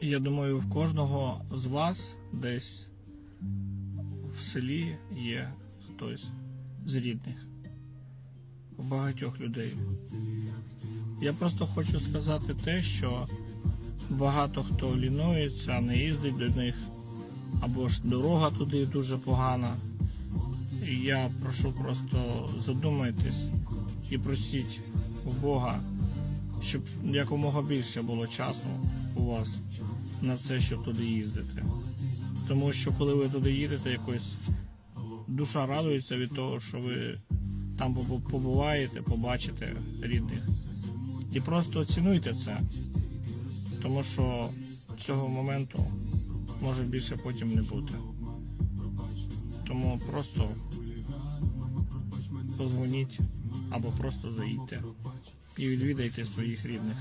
Я думаю, в кожного з вас десь в селі є хтось з рідних. У багатьох людей. Я просто хочу сказати те, що багато хто лінується, не їздить до них, або ж дорога туди дуже погана. І я прошу просто задумайтесь і просіть у Бога, щоб якомога більше було часу у вас на це, щоб туди їздити. Тому що коли ви туди їдете, якось душа радується від того, що ви там побуваєте, побачите рідних. І просто оцінуйте це. Тому що цього моменту може більше потім не бути. Тому просто позвоніть або просто заїдьте і відвідайте своїх рідних.